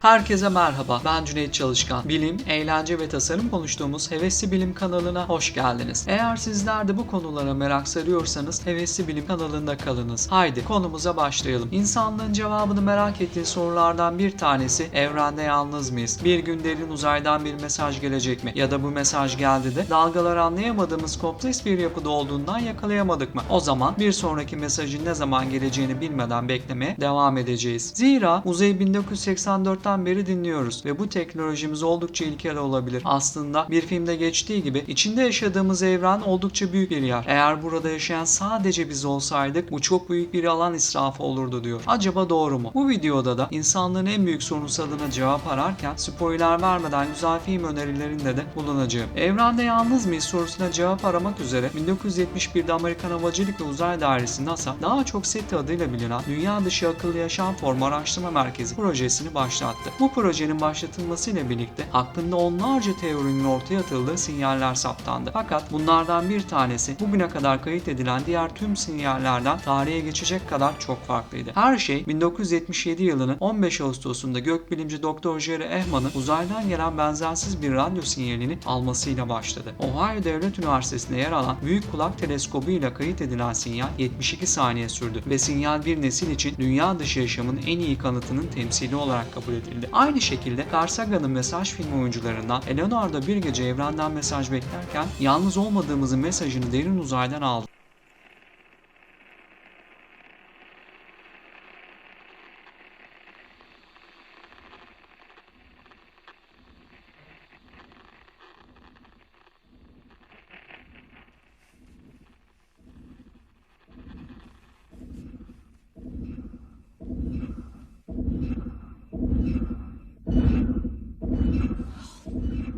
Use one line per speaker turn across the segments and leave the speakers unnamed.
Herkese merhaba, ben Cüneyt Çalışkan. Bilim, eğlence ve tasarım konuştuğumuz Hevesli Bilim kanalına hoş geldiniz. Eğer sizler de bu konulara merak sarıyorsanız Hevesli Bilim kanalında kalınız. Haydi konumuza başlayalım. İnsanlığın cevabını merak ettiği sorulardan bir tanesi evrende yalnız mıyız? Bir gün derin uzaydan bir mesaj gelecek mi? Ya da bu mesaj geldi de dalgalar anlayamadığımız kompleks bir yapıda olduğundan yakalayamadık mı? O zaman bir sonraki mesajın ne zaman geleceğini bilmeden beklemeye devam edeceğiz. Zira uzay 1984 yıllardan beri dinliyoruz ve bu teknolojimiz oldukça ilkel olabilir. Aslında bir filmde geçtiği gibi içinde yaşadığımız evren oldukça büyük bir yer. Eğer burada yaşayan sadece biz olsaydık bu çok büyük bir alan israfı olurdu diyor. Acaba doğru mu? Bu videoda da insanlığın en büyük sorusu adına cevap ararken spoiler vermeden güzel film önerilerinde de bulunacağım. Evrende yalnız mıyız sorusuna cevap aramak üzere 1971'de Amerikan Havacılık ve Uzay Dairesi NASA daha çok SETI adıyla bilinen Dünya Dışı Akıllı Yaşam Formu Araştırma Merkezi projesini başlattı. Bu projenin başlatılmasıyla birlikte aklında onlarca teorinin ortaya atıldığı sinyaller saptandı. Fakat bunlardan bir tanesi bugüne kadar kayıt edilen diğer tüm sinyallerden tarihe geçecek kadar çok farklıydı. Her şey 1977 yılının 15 Ağustos'unda gökbilimci Dr. Jerry Ehman'ın uzaydan gelen benzersiz bir radyo sinyalini almasıyla başladı. Ohio Devlet Üniversitesi'nde yer alan Büyük Kulak Teleskobu ile kayıt edilen sinyal 72 saniye sürdü ve sinyal bir nesil için dünya dışı yaşamın en iyi kanıtının temsili olarak kabul edildi. Aynı şekilde Carl Sagan'ın mesaj filmi oyuncularından Eleanor'da bir gece evrenden mesaj beklerken yalnız olmadığımızın mesajını derin uzaydan aldı.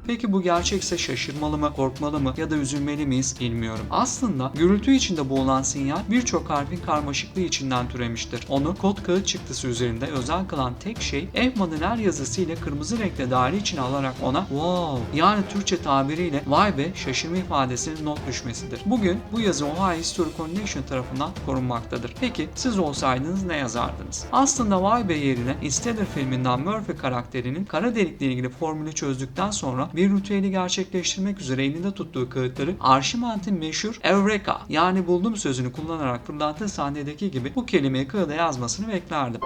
Peki bu gerçekse şaşırmalı mı, korkmalı mı ya da üzülmeli miyiz bilmiyorum. Aslında gürültü içinde boğulan sinyal birçok harfin karmaşıklığı içinden türemiştir. Onu kod kağıt çıktısı üzerinde özel kılan tek şey Ehman'ın her yazısı ile kırmızı renkle daire içine alarak ona wow yani Türkçe tabiriyle vay be şaşırma ifadesinin not düşmesidir. Bugün bu yazı Ohio History Collection tarafından korunmaktadır. Peki siz olsaydınız ne yazardınız? Aslında vay be yerine Interstellar filminden Murphy karakterinin kara delikle ilgili formülü çözdükten sonra bir ritüeli gerçekleştirmek üzere elinde tuttuğu kağıtları Arşiment'in meşhur Eureka yani buldum sözünü kullanarak fırlattığı sahnedeki gibi bu kelimeyi kağıda yazmasını beklerdim.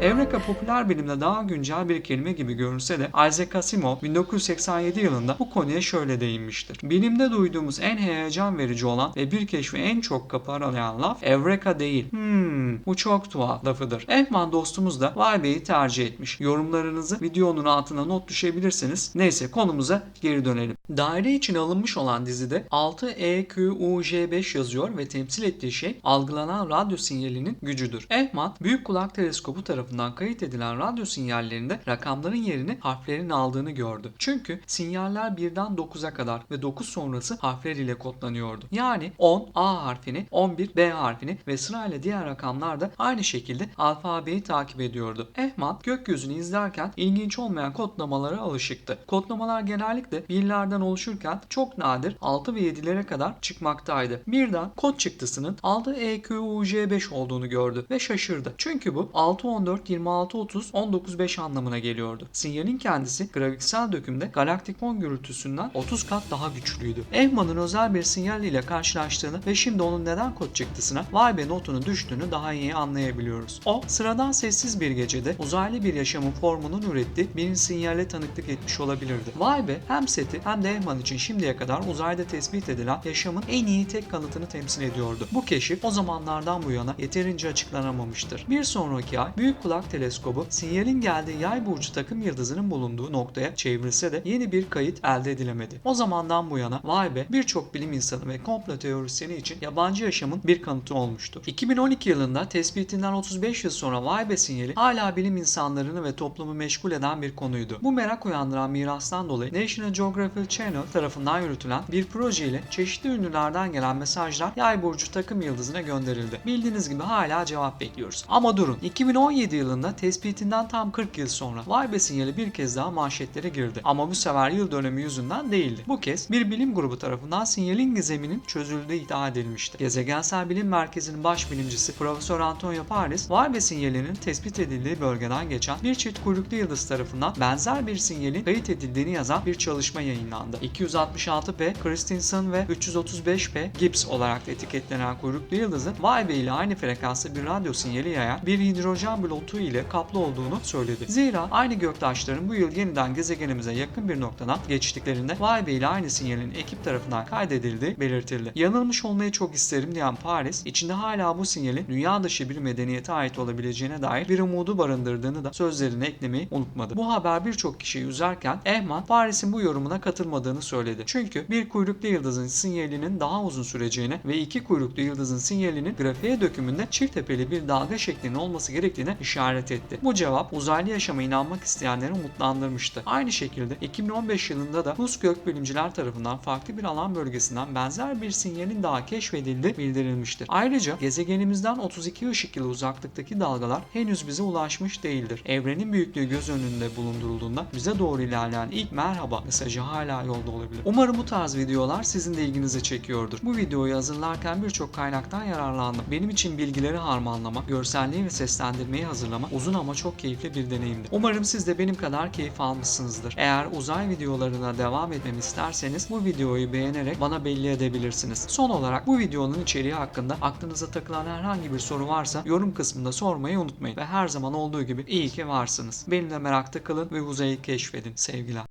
Eureka popüler bilimde daha güncel bir kelime gibi görünse de Isaac Asimov 1987 yılında bu konuya şöyle değinmiştir. Bilimde duyduğumuz en heyecan verici olan ve bir keşfi en çok kapı aralayan laf Eureka değil. Hmm, bu çok tuhaf lafıdır. Ehman dostumuz da vay beyi tercih etmiş. Yorumlarınızı videonun altına not düşebilirsiniz. Neyse konumuza geri dönelim. Daire için alınmış olan dizide E 6EQUJ5 yazıyor ve temsil ettiği şey algılanan radyo sinyalinin gücüdür. Ehman, Büyük Kulak Teleskobu tarafından kayıt edilen radyo sinyallerinde rakamların yerini harflerin aldığını gördü. Çünkü sinyaller birden 9'a kadar ve 9 sonrası harfler ile kodlanıyordu. Yani 10 A harfini, 11 B harfini ve sırayla diğer rakamlar da aynı şekilde alfabeyi takip ediyordu. Ehman gökyüzünü izlerken ilginç olmayan kodlamalara alışıktı. Kodlamalar genellikle birlerden oluşurken çok nadir 6 ve 7'lere kadar çıkmaktaydı. Birden kod çıktısının 6EQUJ5 olduğunu gördü ve şaşırdı. Çünkü bu 6 14 26 30 19 5 anlamına geliyordu. Sinyalin kendisi grafiksel dökümde galaktik fon gürültüsünden 30 kat daha güçlüydü. Ehman'ın özel bir sinyal ile karşılaştığını ve şimdi onun neden kod çıktısına vay be notunu düştüğünü daha iyi anlayabiliyoruz. O sıradan sessiz bir gecede uzaylı bir yaşamın formunun ürettiği bir sinyale tanıklık etmiş olabilirdi. Vay be hem seti hem de Ehman için şimdiye kadar uzayda tespit edilen yaşamın en iyi tek kanıtını temsil ediyordu. Bu keşif o zamanlardan bu yana yeterince açıklanamamıştır. Bir sonraki ay Büyük Kulak Teleskobu sinyalin geldiği yay burcu takım yıldızının bulunduğu noktaya çevrilse de yeni bir kayıt elde edilemedi. O zamandan bu yana vay be birçok bilim insanı ve komplo teorisyeni için yabancı yaşamın bir kanıtı olmuştur. 2012 yılında tespitinden 35 yıl sonra vay be sinyali hala bilim insanlarını ve toplumu meşgul eden bir konuydu. Bu merak uyandıran mirastan dolayı National Geographic Channel tarafından yürütülen bir proje ile çeşitli ünlülerden gelen mesajlar yay burcu takım yıldızına gönderildi. Bildiğiniz gibi hala cevap bekliyoruz. Ama durun 2017 yılında yılında tespitinden tam 40 yıl sonra vay be sinyali bir kez daha manşetlere girdi. Ama bu sefer yıl dönümü yüzünden değildi. Bu kez bir bilim grubu tarafından sinyalin gizeminin çözüldüğü iddia edilmişti. Gezegensel Bilim Merkezi'nin baş bilimcisi Profesör Antonio Paris, vay be sinyalinin tespit edildiği bölgeden geçen bir çift kuyruklu yıldız tarafından benzer bir sinyalin kayıt edildiğini yazan bir çalışma yayınlandı. 266P Christensen ve 335P Gibbs olarak etiketlenen kuyruklu yıldızın vay be ile aynı frekansta bir radyo sinyali yayan bir hidrojen blotu ile kaplı olduğunu söyledi. Zira aynı göktaşların bu yıl yeniden gezegenimize yakın bir noktadan geçtiklerinde vay be ile aynı sinyalin ekip tarafından kaydedildiği belirtildi. Yanılmış olmayı çok isterim diyen Paris, içinde hala bu sinyalin dünya dışı bir medeniyete ait olabileceğine dair bir umudu barındırdığını da sözlerine eklemeyi unutmadı. Bu haber birçok kişiyi üzerken Ehman, Paris'in bu yorumuna katılmadığını söyledi. Çünkü bir kuyruklu yıldızın sinyalinin daha uzun süreceğine ve iki kuyruklu yıldızın sinyalinin grafiğe dökümünde çift tepeli bir dalga şeklinde olması gerektiğine işaret etti. Bu cevap uzaylı yaşama inanmak isteyenleri umutlandırmıştı. Aynı şekilde 2015 yılında da Rus gökbilimciler tarafından farklı bir alan bölgesinden benzer bir sinyalin daha keşfedildiği bildirilmiştir. Ayrıca gezegenimizden 32 ışık yılı uzaklıktaki dalgalar henüz bize ulaşmış değildir. Evrenin büyüklüğü göz önünde bulundurulduğunda bize doğru ilerleyen ilk merhaba mesajı hala yolda olabilir. Umarım bu tarz videolar sizin de ilginizi çekiyordur. Bu videoyu hazırlarken birçok kaynaktan yararlandım. Benim için bilgileri harmanlamak, görselliği ve seslendirmeyi hazırlamak uzun ama çok keyifli bir deneyimdi. Umarım siz de benim kadar keyif almışsınızdır. Eğer uzay videolarına devam etmemi isterseniz bu videoyu beğenerek bana belli edebilirsiniz. Son olarak bu videonun içeriği hakkında aklınıza takılan herhangi bir soru varsa yorum kısmında sormayı unutmayın. Ve her zaman olduğu gibi iyi ki varsınız. Benimle merakta kalın ve uzayı keşfedin. Sevgiler.